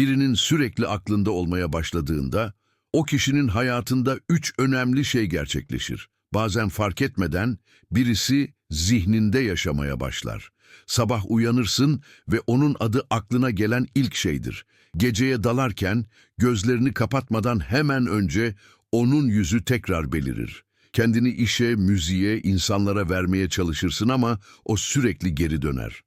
birinin sürekli aklında olmaya başladığında, o kişinin hayatında üç önemli şey gerçekleşir. Bazen fark etmeden birisi zihninde yaşamaya başlar. Sabah uyanırsın ve onun adı aklına gelen ilk şeydir. Geceye dalarken gözlerini kapatmadan hemen önce onun yüzü tekrar belirir. Kendini işe, müziğe, insanlara vermeye çalışırsın ama o sürekli geri döner.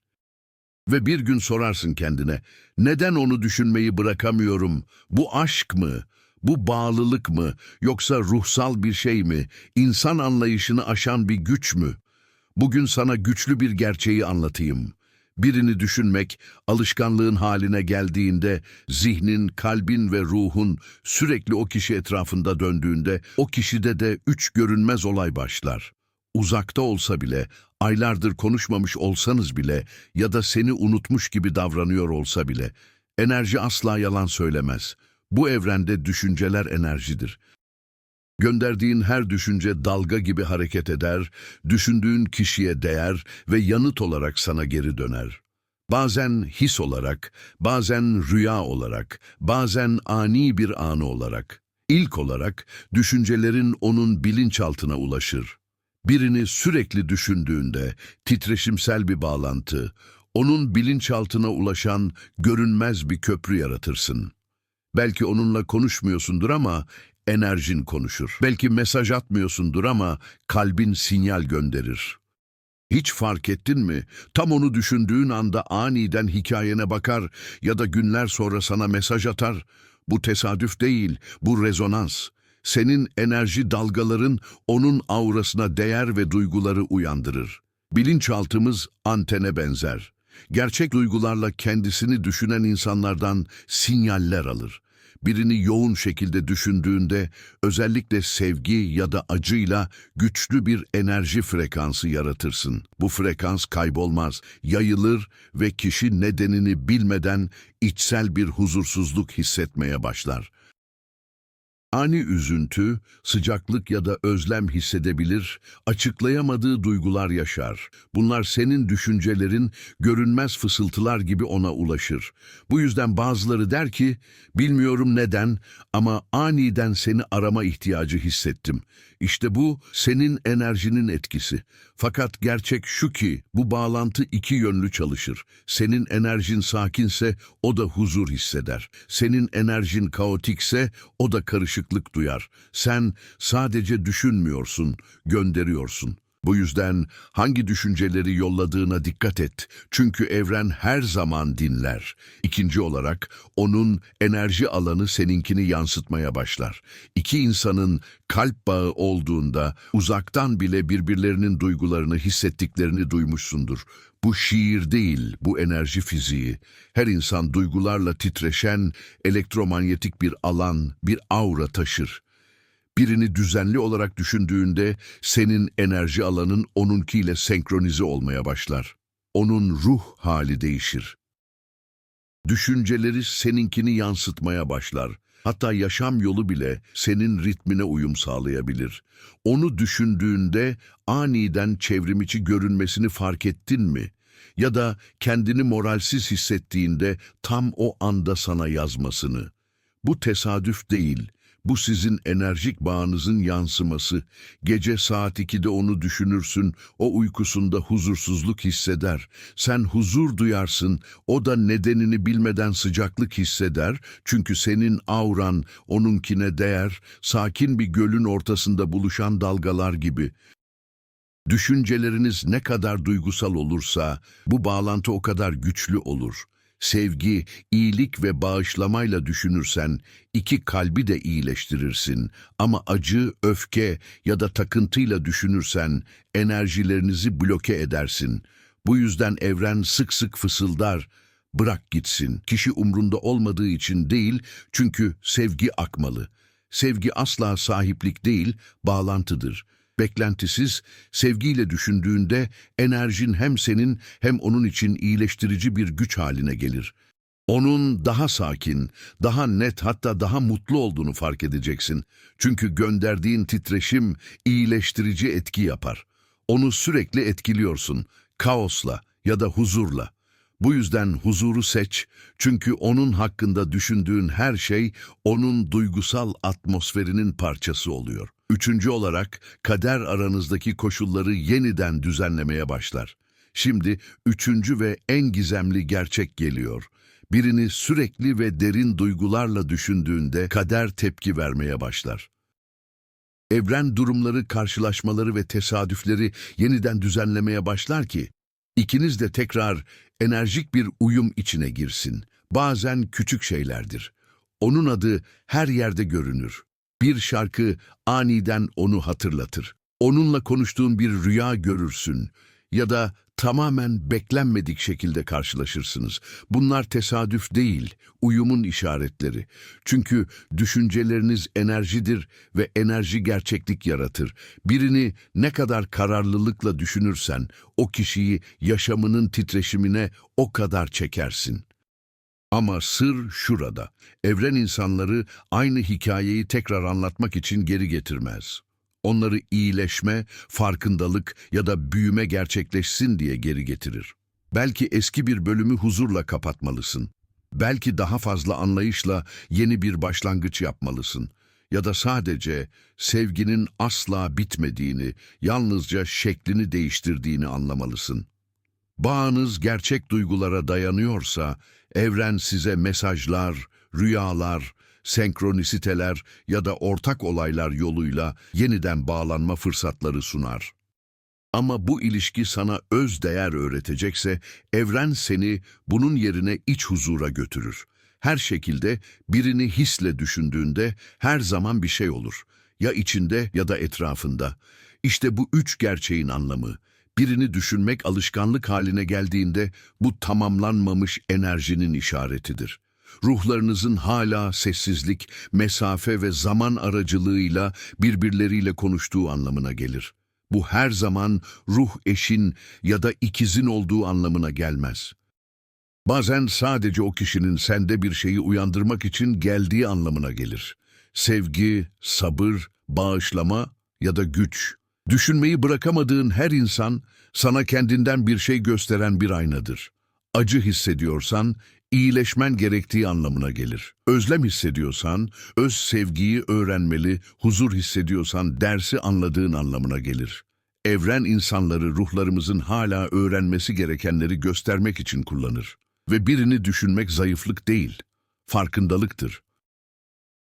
Ve bir gün sorarsın kendine, neden onu düşünmeyi bırakamıyorum? Bu aşk mı? Bu bağlılık mı? Yoksa ruhsal bir şey mi? İnsan anlayışını aşan bir güç mü? Bugün sana güçlü bir gerçeği anlatayım. Birini düşünmek, alışkanlığın haline geldiğinde, zihnin, kalbin ve ruhun sürekli o kişi etrafında döndüğünde, o kişide de üç görünmez olay başlar. Uzakta olsa bile, aylardır konuşmamış olsanız bile ya da seni unutmuş gibi davranıyor olsa bile, enerji asla yalan söylemez. Bu evrende düşünceler enerjidir. Gönderdiğin her düşünce dalga gibi hareket eder, düşündüğün kişiye değer ve yanıt olarak sana geri döner. Bazen his olarak, bazen rüya olarak, bazen ani bir anı olarak. İlk olarak düşüncelerin onun bilinçaltına ulaşır. Birini sürekli düşündüğünde titreşimsel bir bağlantı, onun bilinçaltına ulaşan görünmez bir köprü yaratırsın. Belki onunla konuşmuyorsundur ama enerjin konuşur. Belki mesaj atmıyorsundur ama kalbin sinyal gönderir. Hiç fark ettin mi? Tam onu düşündüğün anda aniden hikayene bakar ya da günler sonra sana mesaj atar. Bu tesadüf değil, bu rezonans. Senin enerji dalgaların onun aurasına değer ve duyguları uyandırır. Bilinçaltımız antene benzer. Gerçek duygularla kendisini düşünen insanlardan sinyaller alır. Birini yoğun şekilde düşündüğünde özellikle sevgi ya da acıyla güçlü bir enerji frekansı yaratırsın. Bu frekans kaybolmaz, yayılır ve kişi nedenini bilmeden içsel bir huzursuzluk hissetmeye başlar. Ani üzüntü, sıcaklık ya da özlem hissedebilir, açıklayamadığı duygular yaşar. Bunlar senin düşüncelerin görünmez fısıltılar gibi ona ulaşır. Bu yüzden bazıları der ki, bilmiyorum neden ama aniden seni arama ihtiyacı hissettim. İşte bu senin enerjinin etkisi. Fakat gerçek şu ki bu bağlantı iki yönlü çalışır. Senin enerjin sakinse o da huzur hisseder. Senin enerjin kaotikse o da karışıklık duyar. Sen sadece düşünmüyorsun, gönderiyorsun. Bu yüzden hangi düşünceleri yolladığına dikkat et. Çünkü evren her zaman dinler. İkinci olarak onun enerji alanı seninkini yansıtmaya başlar. İki insanın kalp bağı olduğunda uzaktan bile birbirlerinin duygularını hissettiklerini duymuşsundur. Bu şiir değil, bu enerji fiziği. Her insan duygularla titreşen elektromanyetik bir alan, bir aura taşır. Birini düzenli olarak düşündüğünde senin enerji alanın onunkiyle senkronize olmaya başlar. Onun ruh hali değişir. Düşünceleri seninkini yansıtmaya başlar. Hatta yaşam yolu bile senin ritmine uyum sağlayabilir. Onu düşündüğünde aniden çevrimiçi görünmesini fark ettin mi? Ya da kendini moralsiz hissettiğinde tam o anda sana yazmasını. Bu tesadüf değil, bu sizin enerjik bağınızın yansıması. Gece saat 2'de onu düşünürsün, o uykusunda huzursuzluk hisseder. Sen huzur duyarsın, o da nedenini bilmeden sıcaklık hisseder. Çünkü senin auran onunkine değer, sakin bir gölün ortasında buluşan dalgalar gibi. Düşünceleriniz ne kadar duygusal olursa bu bağlantı o kadar güçlü olur. Sevgi, iyilik ve bağışlamayla düşünürsen iki kalbi de iyileştirirsin. Ama acı, öfke ya da takıntıyla düşünürsen enerjilerinizi bloke edersin. Bu yüzden evren sık sık fısıldar. Bırak gitsin. Kişi umrunda olmadığı için değil çünkü sevgi akmalı. Sevgi asla sahiplik değil, bağlantıdır. Beklentisiz, sevgiyle düşündüğünde enerjin hem senin hem onun için iyileştirici bir güç haline gelir. Onun daha sakin, daha net hatta daha mutlu olduğunu fark edeceksin. Çünkü gönderdiğin titreşim iyileştirici etki yapar. Onu sürekli etkiliyorsun, kaosla ya da huzurla. Bu yüzden huzuru seç çünkü onun hakkında düşündüğün her şey onun duygusal atmosferinin parçası oluyor. Üçüncü olarak kader aranızdaki koşulları yeniden düzenlemeye başlar. Şimdi üçüncü ve en gizemli gerçek geliyor. Birini sürekli ve derin duygularla düşündüğünde kader tepki vermeye başlar. Evren durumları, karşılaşmaları ve tesadüfleri yeniden düzenlemeye başlar ki, ikiniz de tekrar enerjik bir uyum içine girsin. Bazen küçük şeylerdir. Onun adı her yerde görünür. Bir şarkı aniden onu hatırlatır. Onunla konuştuğun bir rüya görürsün ya da tamamen beklenmedik şekilde karşılaşırsınız. Bunlar tesadüf değil, uyumun işaretleri. Çünkü düşünceleriniz enerjidir ve enerji gerçeklik yaratır. Birini ne kadar kararlılıkla düşünürsen, o kişiyi yaşamının titreşimine o kadar çekersin. Ama sır şurada. Evren insanları aynı hikayeyi tekrar anlatmak için geri getirmez. Onları iyileşme, farkındalık ya da büyüme gerçekleşsin diye geri getirir. Belki eski bir bölümü huzurla kapatmalısın. Belki daha fazla anlayışla yeni bir başlangıç yapmalısın. Ya da sadece sevginin asla bitmediğini, yalnızca şeklini değiştirdiğini anlamalısın. Bağınız gerçek duygulara dayanıyorsa, evren size mesajlar, rüyalar, senkronisiteler ya da ortak olaylar yoluyla yeniden bağlanma fırsatları sunar. Ama bu ilişki sana öz değer öğretecekse, evren seni bunun yerine iç huzura götürür. Her şekilde birini hisle düşündüğünde her zaman bir şey olur. Ya içinde ya da etrafında. İşte bu üç gerçeğin anlamı. Birini düşünmek alışkanlık haline geldiğinde bu tamamlanmamış enerjinin işaretidir. Ruhlarınızın hala sessizlik, mesafe ve zaman aracılığıyla birbirleriyle konuştuğu anlamına gelir. Bu her zaman ruh eşin ya da ikizin olduğu anlamına gelmez. Bazen sadece o kişinin sende bir şeyi uyandırmak için geldiği anlamına gelir. Sevgi, sabır, bağışlama ya da güç. Düşünmeyi bırakamadığın her insan sana kendinden bir şey gösteren bir aynadır. Acı hissediyorsan iyileşmen gerektiği anlamına gelir. Özlem hissediyorsan öz sevgiyi öğrenmeli, huzur hissediyorsan dersi anladığın anlamına gelir. Evren insanları ruhlarımızın hala öğrenmesi gerekenleri göstermek için kullanır. Ve birini düşünmek zayıflık değil, farkındalıktır.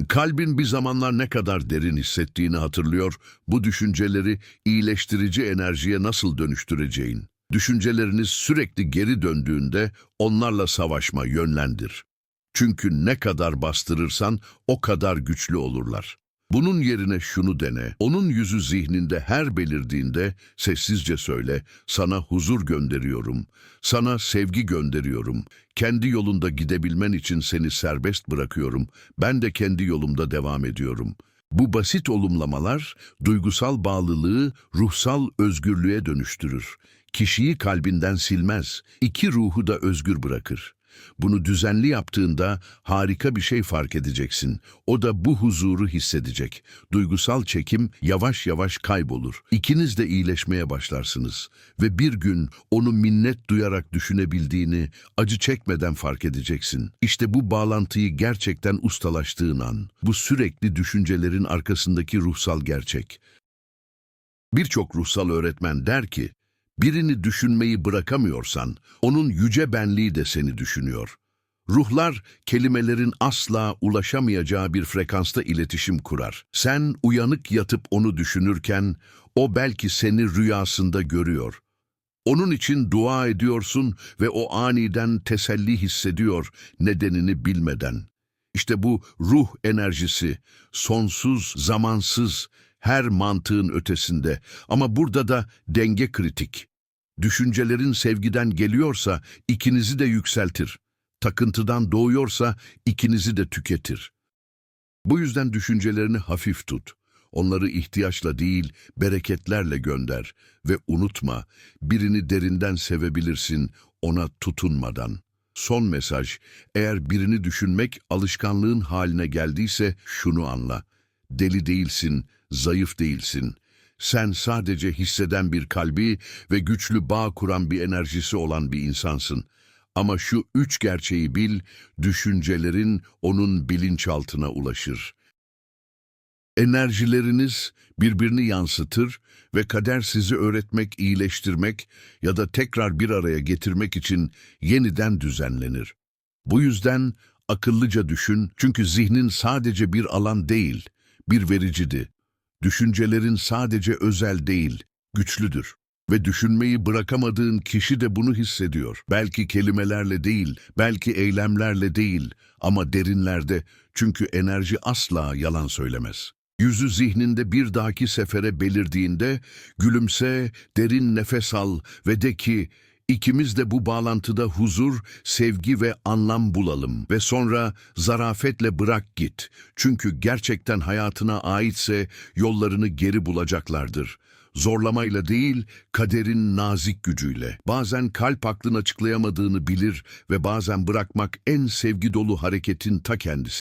Kalbin bir zamanlar ne kadar derin hissettiğini hatırlıyor, bu düşünceleri iyileştirici enerjiye nasıl dönüştüreceğin. Düşünceleriniz sürekli geri döndüğünde onlarla savaşma yönlendir. Çünkü ne kadar bastırırsan o kadar güçlü olurlar. Bunun yerine şunu dene, onun yüzü zihninde her belirdiğinde sessizce söyle, sana huzur gönderiyorum, sana sevgi gönderiyorum, kendi yolunda gidebilmen için seni serbest bırakıyorum, ben de kendi yolumda devam ediyorum. Bu basit olumlamalar duygusal bağlılığı ruhsal özgürlüğe dönüştürür. Kişiyi kalbinden silmez, iki ruhu da özgür bırakır. Bunu düzenli yaptığında harika bir şey fark edeceksin. O da bu huzuru hissedecek. Duygusal çekim yavaş yavaş kaybolur. İkiniz de iyileşmeye başlarsınız. Ve bir gün onu minnet duyarak düşünebildiğini acı çekmeden fark edeceksin. İşte bu bağlantıyı gerçekten ustalaştığın an. Bu sürekli düşüncelerin arkasındaki ruhsal gerçek. Birçok ruhsal öğretmen der ki, Birini düşünmeyi bırakamıyorsan, onun yüce benliği de seni düşünüyor. Ruhlar, kelimelerin asla ulaşamayacağı bir frekansta iletişim kurar. Sen uyanık yatıp onu düşünürken, o belki seni rüyasında görüyor. Onun için dua ediyorsun ve o aniden teselli hissediyor nedenini bilmeden. İşte bu ruh enerjisi, sonsuz, zamansız, her mantığın ötesinde ama burada da denge kritik. Düşüncelerin sevgiden geliyorsa ikinizi de yükseltir. Takıntıdan doğuyorsa ikinizi de tüketir. Bu yüzden düşüncelerini hafif tut. Onları ihtiyaçla değil, bereketlerle gönder ve unutma, birini derinden sevebilirsin ona tutunmadan. Son mesaj, eğer birini düşünmek alışkanlığın haline geldiyse şunu anla. Deli değilsin, zayıf değilsin. Sen sadece hisseden bir kalbi ve güçlü bağ kuran bir enerjisi olan bir insansın. Ama şu üç gerçeği bil, düşüncelerin onun bilinçaltına ulaşır. Enerjileriniz birbirini yansıtır ve kader sizi öğretmek, iyileştirmek ya da tekrar bir araya getirmek için yeniden düzenlenir. Bu yüzden akıllıca düşün çünkü zihnin sadece bir alan değil, bir vericidi. Düşüncelerin sadece özel değil, güçlüdür. Ve düşünmeyi bırakamadığın kişi de bunu hissediyor. Belki kelimelerle değil, belki eylemlerle değil ama derinlerde çünkü enerji asla yalan söylemez. Yüzü zihninde bir dahaki sefere belirdiğinde gülümse, derin nefes al ve de ki ikimiz de bu bağlantıda huzur, sevgi ve anlam bulalım ve sonra zarafetle bırak git. Çünkü gerçekten hayatına aitse yollarını geri bulacaklardır. Zorlamayla değil, kaderin nazik gücüyle. Bazen kalp aklın açıklayamadığını bilir ve bazen bırakmak en sevgi dolu hareketin ta kendisi.